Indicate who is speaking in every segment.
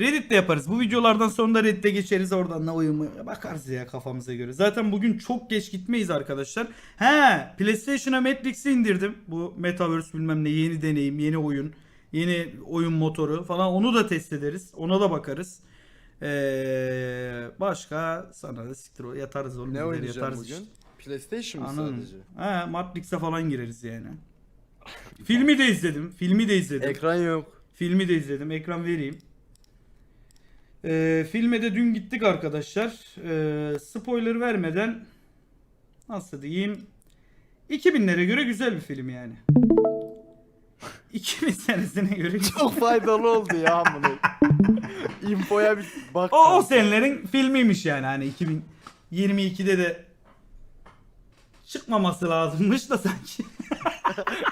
Speaker 1: Reddit'te yaparız. Bu videolardan sonra da Reddit'e geçeriz. Oradan da oyunu bakarız ya kafamıza göre. Zaten bugün çok geç gitmeyiz arkadaşlar. He, PlayStation'a Matrix'i indirdim. Bu Metaverse bilmem ne yeni deneyim, yeni oyun, yeni oyun motoru falan onu da test ederiz. Ona da bakarız. Ee, başka sana da siktir o yatarız oğlum.
Speaker 2: Ne oynayacağım
Speaker 1: yatarız
Speaker 2: bugün?
Speaker 1: işte.
Speaker 2: PlayStation mı
Speaker 1: Anladın
Speaker 2: sadece?
Speaker 1: He, Matrix'e falan gireriz yani. Filmi de izledim. Filmi de izledim.
Speaker 2: Ekran yok.
Speaker 1: Filmi de izledim. Ekran vereyim. Ee, filme de dün gittik arkadaşlar. Ee, spoiler vermeden nasıl diyeyim 2000'lere göre güzel bir film yani. 2000 senesine göre.
Speaker 2: Çok faydalı oldu ya bunu. Infoya bir bak.
Speaker 1: O, o senelerin filmiymiş yani hani 2022'de de çıkmaması lazımmış da sanki.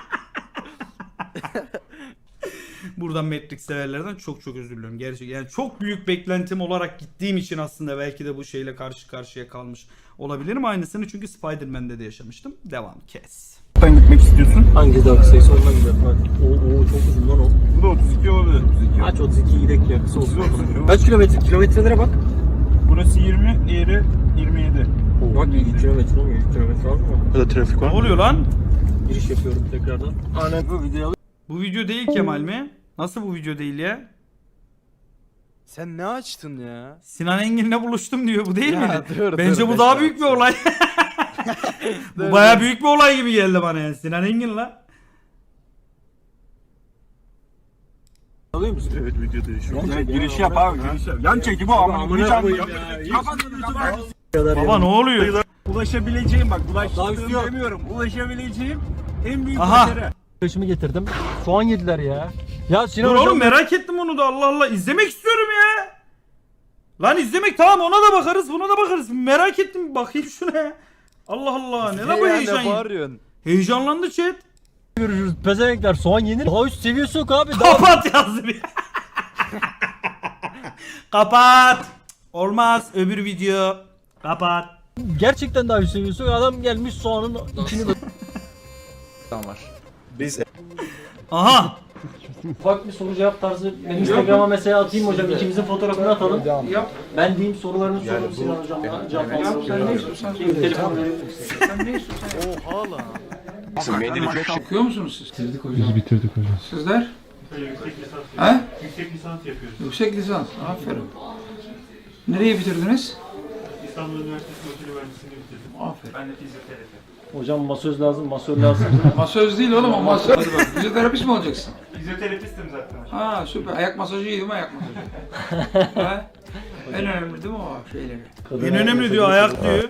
Speaker 1: Buradan Matrix severlerden çok çok özür diliyorum. Gerçekten yani çok büyük beklentim olarak gittiğim için aslında belki de bu şeyle karşı karşıya kalmış olabilirim. Aynısını çünkü Spider-Man'de de yaşamıştım. Devam kes.
Speaker 3: Sen gitmek istiyorsun.
Speaker 4: Hangi dark sayısı ondan gidiyor. O, o çok uzun lan o.
Speaker 3: Bu da 32 olabilir. 32.
Speaker 4: Aç 32 gidek ya kısa olsun.
Speaker 3: 30 olsun.
Speaker 4: Kaç kilometre? Kilometrelere bak.
Speaker 3: Burası 20, diğeri 27.
Speaker 4: Bak 100 kilometre olmuyor. 100 kilometre az mı?
Speaker 3: Burada trafik
Speaker 1: Ne oluyor lan?
Speaker 4: Giriş yapıyorum tekrardan. Aynen bu videoyu
Speaker 1: Bu video değil Kemal mi? Nasıl bu video değil ya?
Speaker 2: Sen ne açtın ya?
Speaker 1: Sinan Engin'le buluştum diyor. Bu değil
Speaker 2: Ya
Speaker 1: mi?
Speaker 2: dur,
Speaker 1: Bence
Speaker 2: dur,
Speaker 1: bu daha büyük bir olay. bu baya büyük bir olay gibi geldi bana yani. Sinan Engin la.
Speaker 4: alıyor musun?
Speaker 3: Evet video değişiyor.
Speaker 4: Çekim
Speaker 3: giriş
Speaker 4: ya,
Speaker 3: yap abi giriş yap. Yan çekim o amına
Speaker 4: koyayım ya.
Speaker 3: YouTube'a
Speaker 4: kadar
Speaker 1: Baba ne oluyor?
Speaker 3: Ulaşabileceğim bak ulaştığım demiyorum. Ulaşabileceğim en büyük
Speaker 1: Aha.
Speaker 3: başarı.
Speaker 4: Başımı getirdim. Soğan yediler ya. Ya Sinan
Speaker 1: Dur
Speaker 4: hocam
Speaker 1: oğlum merak ettim onu da Allah Allah. izlemek istiyorum ya. Lan izlemek tamam ona da bakarız buna da bakarız. Merak ettim bakayım şuna ya. Allah Allah ne la bu heyecan ya.
Speaker 2: bağırıyorsun?
Speaker 1: Heyecanlandı chat.
Speaker 4: görürüz. Pezevenkler soğan yenir. Daha üst seviyesi yok abi. Daha
Speaker 1: Kapat yazdı bir. Kapat. Olmaz öbür video. Kapat.
Speaker 4: gerçekten daha üst seviyesi yok. Adam gelmiş soğanın içini
Speaker 2: Tamam var.
Speaker 1: Aha.
Speaker 4: Ufak bir soru cevap tarzı ben Instagram'a mesela atayım hocam ikimizin fotoğrafını atalım.
Speaker 5: Yap.
Speaker 4: Ben diyeyim sorularını sorun Sinan hocamla cevap alsın.
Speaker 5: sen ne istiyorsan
Speaker 4: telefon misin?
Speaker 5: Sen ne istiyorsan.
Speaker 2: Oha lan.
Speaker 5: Okuyor musunuz siz?
Speaker 4: Bitirdik hocam. Biz bitirdik hocam.
Speaker 5: Sizler? He? Yüksek lisans yapıyoruz. Yüksek lisans. Aferin. Nereyi bitirdiniz?
Speaker 6: İstanbul Üniversitesi Makine Mühendisliğini bitirdim.
Speaker 5: Aferin.
Speaker 6: Ben de fizyoterapi.
Speaker 4: Hocam masöz lazım, masör lazım.
Speaker 5: Masöz değil oğlum o masöz. Fizyoterapist mi olacaksın?
Speaker 6: Fizyoterapistim zaten.
Speaker 5: Ha süper. Ayak masajı iyi değil mi ayak masajı? ha? En önemli değil mi o şeyleri?
Speaker 1: En önemli diyor ayak diyor.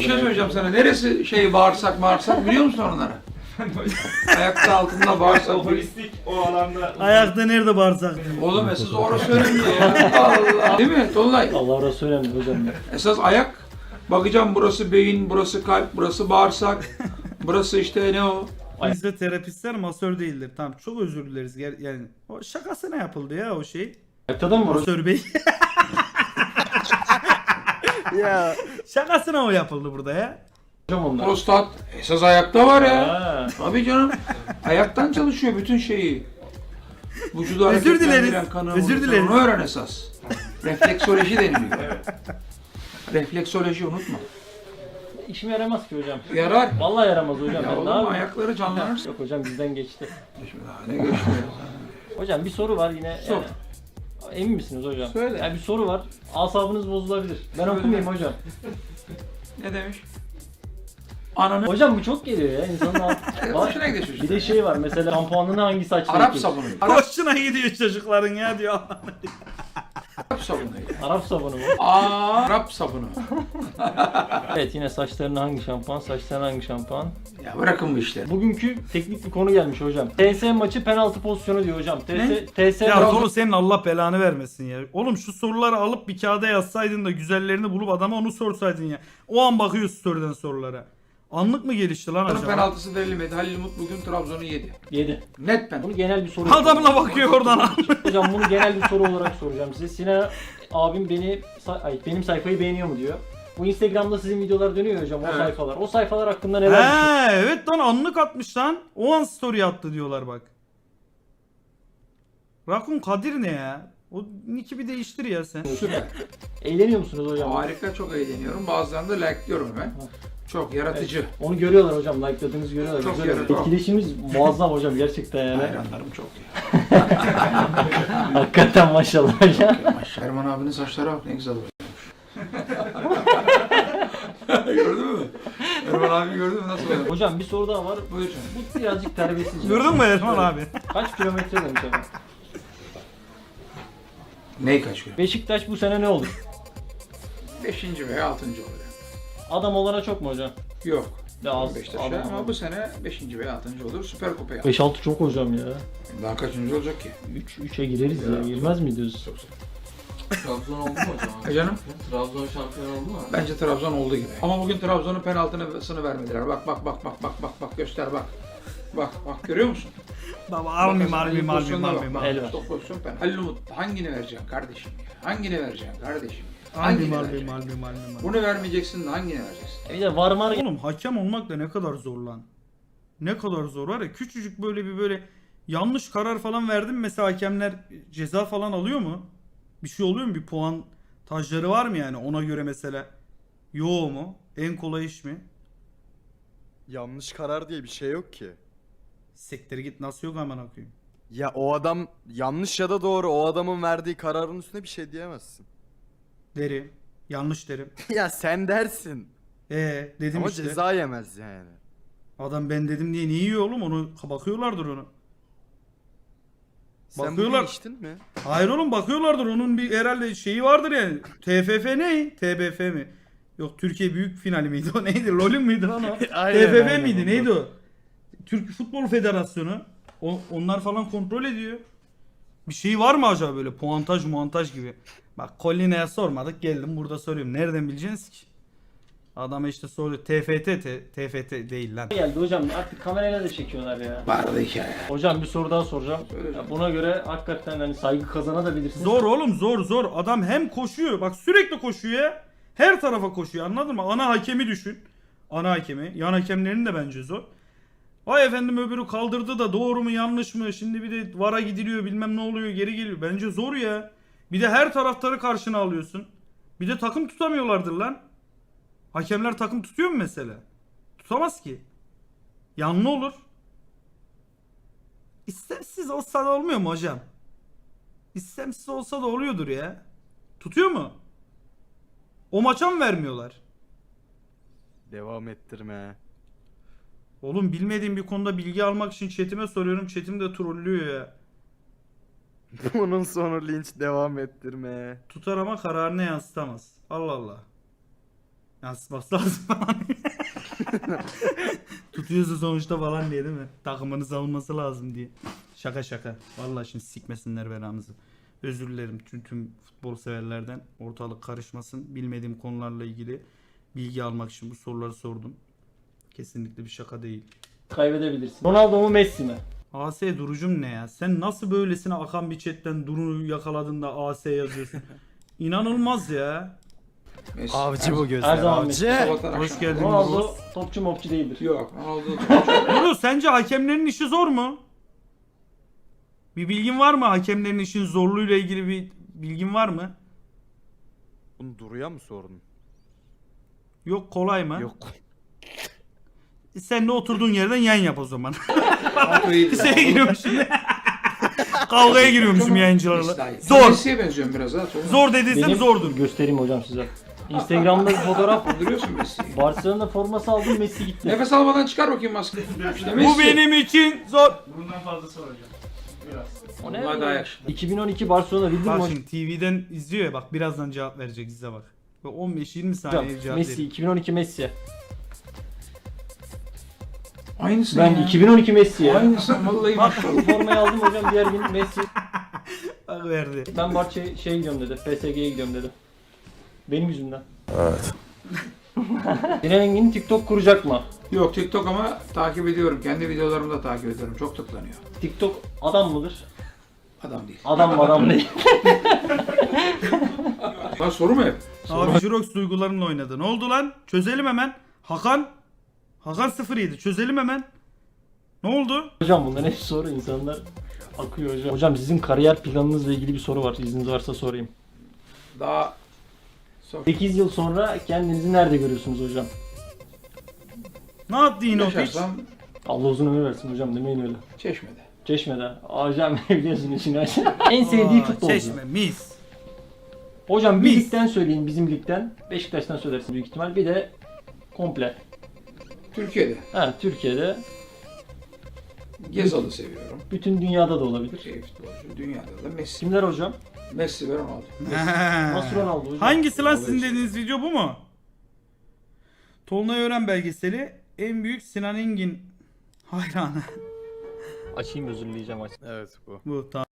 Speaker 5: Bir şey söyleyeceğim sana. Neresi şey bağırsak bağırsak biliyor musun onları? Ayakta altında bağırsak.
Speaker 6: Holistik o alanda
Speaker 1: Ayakta nerede bağırsak?
Speaker 5: Oğlum esas orası önemli ya. Allah. Değil mi Tolunay?
Speaker 4: Allah orası önemli hocam.
Speaker 5: Esas ayak. Bakacağım burası beyin, burası kalp, burası bağırsak. Burası işte ne o?
Speaker 1: Fizyoterapistler masör değildir. Tamam çok özür dileriz. Ger- Yani o şakasına yapıldı ya o şey.
Speaker 4: Ayakta da mı?
Speaker 1: Masör bey.
Speaker 2: Ya.
Speaker 1: şakasına o yapıldı burada ya.
Speaker 4: hocam onlar?
Speaker 5: Prostat. Esas ayakta var ya.
Speaker 4: Ha.
Speaker 5: Tabii canım. Ayaktan çalışıyor bütün şeyi. Vücudu
Speaker 1: Özür
Speaker 5: hareketlendiren
Speaker 1: dileriz.
Speaker 5: kanı.
Speaker 1: Özür dileriz.
Speaker 5: Onu öğren esas. Refleksoloji deniliyor. Refleksoloji unutma.
Speaker 4: İşime yaramaz ki hocam.
Speaker 5: Yarar.
Speaker 4: Vallahi yaramaz hocam.
Speaker 5: Ya
Speaker 4: ben ne
Speaker 5: oğlum ayakları canlanırsa.
Speaker 4: Yok hocam bizden geçti.
Speaker 5: Ne geçmiyor?
Speaker 4: Hocam bir soru var yine.
Speaker 5: Sor.
Speaker 4: Yani, emin misiniz hocam?
Speaker 5: Söyle.
Speaker 4: Yani bir soru var. Asabınız bozulabilir. Ben okumayayım hocam.
Speaker 5: Ne demiş? Ananı
Speaker 4: Hocam bu çok geliyor ya insanın altı. Bak,
Speaker 5: hoşuna gidiyor
Speaker 4: bir de şey var mesela şampuanını hangi saçla
Speaker 5: Arap
Speaker 4: yıkıyorsun?
Speaker 5: sabunu. Arap,
Speaker 1: Hoşuna gidiyor çocukların ya diyor.
Speaker 5: Sabunu.
Speaker 4: Arap sabunu mu?
Speaker 5: Arap sabunu.
Speaker 4: Evet yine saçlarına hangi şampuan, saçlarına hangi şampuan?
Speaker 5: Ya bırakın bu işleri.
Speaker 4: Bugünkü teknik bir konu gelmiş hocam. TS maçı penaltı pozisyonu diyor hocam. TS,
Speaker 5: Ne?
Speaker 4: TS
Speaker 1: Ya soru senin Allah belanı vermesin ya. Oğlum şu soruları alıp bir kağıda yazsaydın da güzellerini bulup adama onu sorsaydın ya. O an bakıyorsun sorudan sorulara. Anlık mı gelişti lan
Speaker 5: Bunun
Speaker 1: acaba?
Speaker 5: penaltısı verilmedi. Halil Umut bugün Trabzon'u yedi.
Speaker 4: Yedi.
Speaker 5: Net penaltı.
Speaker 4: Bunu genel bir soru.
Speaker 1: Adamla bakıyor oradan.
Speaker 4: Hocam bunu genel bir soru olarak soracağım size. Sinan abim beni ay, benim sayfayı beğeniyor mu diyor. Bu Instagram'da sizin videolar dönüyor hocam o
Speaker 5: Evet.
Speaker 4: sayfalar. O sayfalar hakkında neler düşünüyorsunuz?
Speaker 1: He evet lan anlık atmış lan. O an story attı diyorlar bak. Rakun Kadir ne ya? O nick'i bir değiştir ya sen.
Speaker 5: Süper.
Speaker 4: Eğleniyor musunuz hocam?
Speaker 5: Harika çok eğleniyorum. Bazılarını da like'lıyorum hemen. Çok yaratıcı.
Speaker 4: Onu görüyorlar hocam. Like'ladığınızı görüyorlar.
Speaker 5: Çok
Speaker 4: Güzel.
Speaker 5: yaratıcı.
Speaker 4: Etkileşimimiz muazzam hocam gerçekten yani.
Speaker 5: Hayranlarım çok ya.
Speaker 4: Hakikaten maşallah hocam.
Speaker 5: Maşallah. Erman abinin saçları bak ne güzel oluyormuş. gördün mü? Erman abi gördün mü nasıl oluyor?
Speaker 4: hocam bir soru daha var.
Speaker 5: Buyur.
Speaker 4: Bu birazcık terbiyesizce.
Speaker 1: Gördün mü Erman abi?
Speaker 4: Kaç kilometre demiş efendim.
Speaker 5: Ney kaçıyor?
Speaker 4: Beşiktaş bu sene ne olur?
Speaker 5: Beşinci veya altıncı oluyor.
Speaker 4: Adam olana çok mu hocam?
Speaker 5: Yok.
Speaker 4: Ya az.
Speaker 5: Beşiktaş'a
Speaker 4: adam-
Speaker 5: ama bu sene beşinci veya altıncı olur. Süper Kupa'ya.
Speaker 4: 5-6 çok hocam ya.
Speaker 5: Daha kaçıncı olacak ki?
Speaker 4: 3 3'e gireriz ya.
Speaker 5: Ya.
Speaker 4: Girmez miyiz?
Speaker 5: Çok
Speaker 7: Trabzon oldu mu hocam?
Speaker 5: E canım?
Speaker 7: Trabzon şampiyon oldu mu?
Speaker 5: Bence Trabzon olduğu gibi. Ama bugün Trabzon'un penaltısını vermediler. Bak bak bak bak bak bak bak göster bak. Bak bak görüyor musun?
Speaker 1: Baba almayayım almayayım almayayım almayayım.
Speaker 5: Stop pozisyon penaltı. Halil Umut hangini vereceksin kardeşim? Hangini vereceksin kardeşim?
Speaker 1: Almayayım
Speaker 5: Hangini
Speaker 1: almayayım
Speaker 5: vereceksin?
Speaker 1: almayayım almayayım.
Speaker 5: Bunu vermeyeceksin de hangini vereceksin?
Speaker 4: Bir de var var
Speaker 1: Oğlum hakem olmak da ne kadar zor lan. Ne kadar zor var ya küçücük böyle bir böyle yanlış karar falan verdin mi mesela hakemler ceza falan alıyor mu? Bir şey oluyor mu? Bir puan tajları var mı yani ona göre mesela? Yo mu? En kolay iş mi?
Speaker 2: Yanlış karar diye bir şey yok ki.
Speaker 1: Sektere git nasıl yok aman okuyayım.
Speaker 2: Ya o adam yanlış ya da doğru o adamın verdiği kararın üstüne bir şey diyemezsin.
Speaker 1: Derim. Yanlış derim.
Speaker 2: ya sen dersin.
Speaker 1: E dedim
Speaker 2: Ama
Speaker 1: işte.
Speaker 2: ceza yemez yani.
Speaker 1: Adam ben dedim diye niye yiyor oğlum onu bakıyorlardır onu.
Speaker 2: Sen
Speaker 1: Bakıyorlar.
Speaker 2: bugün içtin mi?
Speaker 1: Hayır oğlum bakıyorlardır onun bir herhalde şeyi vardır yani. TFF ne? TBF mi? Yok Türkiye büyük finali miydi o neydi? LoL'ün müydü lan o?
Speaker 2: Aynen,
Speaker 1: TFF
Speaker 2: aynen,
Speaker 1: miydi
Speaker 2: ondan.
Speaker 1: neydi o? Türk Futbol Federasyonu. O, onlar falan kontrol ediyor. Bir şey var mı acaba böyle puantaj muantaj gibi? Bak Colline'ye sormadık geldim burada soruyorum. Nereden bileceksiniz ki? Adama işte soruyor. TFT, T- TFT değil lan.
Speaker 4: geldi hocam. Artık kamerayla da çekiyorlar ya.
Speaker 5: Vardı hikaye.
Speaker 4: Hocam bir soru daha soracağım. Ya buna göre hakikaten hani saygı kazanabilirsiniz.
Speaker 1: Zor oğlum zor zor. Adam hem koşuyor. Bak sürekli koşuyor ya. Her tarafa koşuyor anladın mı? Ana hakemi düşün. Ana hakemi. Yan hakemlerin de bence zor. Vay efendim öbürü kaldırdı da doğru mu yanlış mı? Şimdi bir de vara gidiliyor bilmem ne oluyor geri geliyor. Bence zor ya. Bir de her taraftarı karşına alıyorsun. Bir de takım tutamıyorlardır lan. Hakemler takım tutuyor mu mesela? Tutamaz ki. Yanlı olur. İstemsiz olsa da olmuyor mu hocam? İstemsiz olsa da oluyordur ya. Tutuyor mu? O maça mı vermiyorlar?
Speaker 2: Devam ettirme.
Speaker 1: Oğlum bilmediğim bir konuda bilgi almak için chatime soruyorum. Chatim de trollüyor ya.
Speaker 2: Bunun sonu linç devam ettirme.
Speaker 1: Tutar ama kararını yansıtamaz. Allah Allah. Yansıtması lazım falan. Tutuyorsa sonuçta falan diye değil mi? Takımını savunması lazım diye. Şaka şaka. Vallahi şimdi sikmesinler belamızı. Özür dilerim tüm, tüm futbol severlerden. Ortalık karışmasın. Bilmediğim konularla ilgili bilgi almak için bu soruları sordum. Kesinlikle bir şaka değil.
Speaker 4: Kaybedebilirsin. Ronaldo mu Messi mi?
Speaker 1: AS durucum ne ya? Sen nasıl böylesine akan bir chatten Duru yakaladın da AS yazıyorsun? İnanılmaz ya.
Speaker 5: Messi.
Speaker 2: Avcı bu gözler.
Speaker 4: Her zaman
Speaker 2: avcı.
Speaker 5: Sabahtan
Speaker 1: Hoş geldin
Speaker 4: Ronaldo topçu mopçu değildir.
Speaker 5: Yok Ronaldo.
Speaker 1: Duru sence hakemlerin işi zor mu? Bir bilgin var mı? Hakemlerin işin zorluğuyla ilgili bir bilgin var mı?
Speaker 2: Bunu Duru'ya mı sordun?
Speaker 1: Yok kolay mı?
Speaker 2: Yok.
Speaker 1: Sen de oturduğun yerden yan yap o zaman.
Speaker 5: Kafayı
Speaker 1: Şeye giriyorum şimdi. Kavgaya giriyormuşum yayıncılarla. Zor.
Speaker 5: Messi'ye benziyorum biraz ha. Sonra
Speaker 1: Zor dediysem
Speaker 4: Benim
Speaker 1: zordur.
Speaker 4: göstereyim hocam size. Instagram'da bir fotoğraf.
Speaker 5: Andırıyorsun Messi'yi.
Speaker 4: Barcelona forması aldım Messi gitti.
Speaker 5: Nefes almadan çıkar bakayım maskeyi. İşte
Speaker 1: Bu
Speaker 5: Messi.
Speaker 1: benim için zor.
Speaker 6: Bundan fazlası var hocam. Biraz.
Speaker 4: O ne?
Speaker 5: Daha yakışıklı.
Speaker 4: 2012 Barcelona bildin mi
Speaker 1: Bak
Speaker 4: hocam?
Speaker 1: şimdi TV'den izliyor ya bak birazdan cevap verecek size bak. Ve 15-20 saniye cevap
Speaker 4: Messi
Speaker 1: verecek.
Speaker 4: 2012 Messi.
Speaker 5: Aynısın
Speaker 4: Ben
Speaker 5: ya.
Speaker 4: 2012 Messi'ye.
Speaker 5: Aynısın vallahi
Speaker 4: Bak bu
Speaker 5: maşallah.
Speaker 4: formayı aldım hocam diğer gün Messi.
Speaker 1: Bak verdi.
Speaker 4: Ben Barça şey gidiyorum dedi. PSG'ye gidiyorum dedi. Benim yüzümden. Evet. Sinan Engin TikTok kuracak mı?
Speaker 5: Yok TikTok ama takip ediyorum. Kendi videolarımı da takip ediyorum. Çok tıklanıyor.
Speaker 4: TikTok adam mıdır?
Speaker 5: Adam değil.
Speaker 4: Adam mı adam değil.
Speaker 5: Lan soru mu hep?
Speaker 1: Abi Jurox duygularımla oynadı. Ne oldu lan? Çözelim hemen. Hakan. Hakan 07. Çözelim hemen. Ne oldu?
Speaker 4: hocam bunların hep soru insanlar. Akıyor hocam. Hocam sizin kariyer planınızla ilgili bir soru var. İzniniz varsa sorayım.
Speaker 5: Daha sor.
Speaker 4: 8 yıl sonra kendinizi nerede görüyorsunuz hocam?
Speaker 1: Ne yaptı yine o piç?
Speaker 5: Yaşarsam
Speaker 4: Allah uzun ömür versin hocam demeyin öyle.
Speaker 5: çeşmede.
Speaker 4: Çeşme'de. Hocam biliyorsun işini En sevdiği
Speaker 1: Aa,
Speaker 4: futbolcu.
Speaker 1: Çeşme mis.
Speaker 4: Hocam bir ligden söyleyin bizim ligden. Beşiktaş'tan söylersin büyük ihtimal. Bir de komple.
Speaker 5: Türkiye'de.
Speaker 4: Ha Türkiye'de.
Speaker 5: Gezal'ı seviyorum.
Speaker 4: Bütün dünyada da olabilir.
Speaker 5: Şey futbolcu. Dünyada da Messi.
Speaker 4: Kimler hocam?
Speaker 5: Messi ve Ronaldo.
Speaker 4: Nasıl Ronaldo hocam?
Speaker 1: Hangisi lan sizin dediğiniz video bu mu? Tolunay Öğren belgeseli en büyük Sinan Engin hayranı.
Speaker 4: Açayım özür dileyeceğim aç.
Speaker 2: Evet bu.
Speaker 1: bu tamam.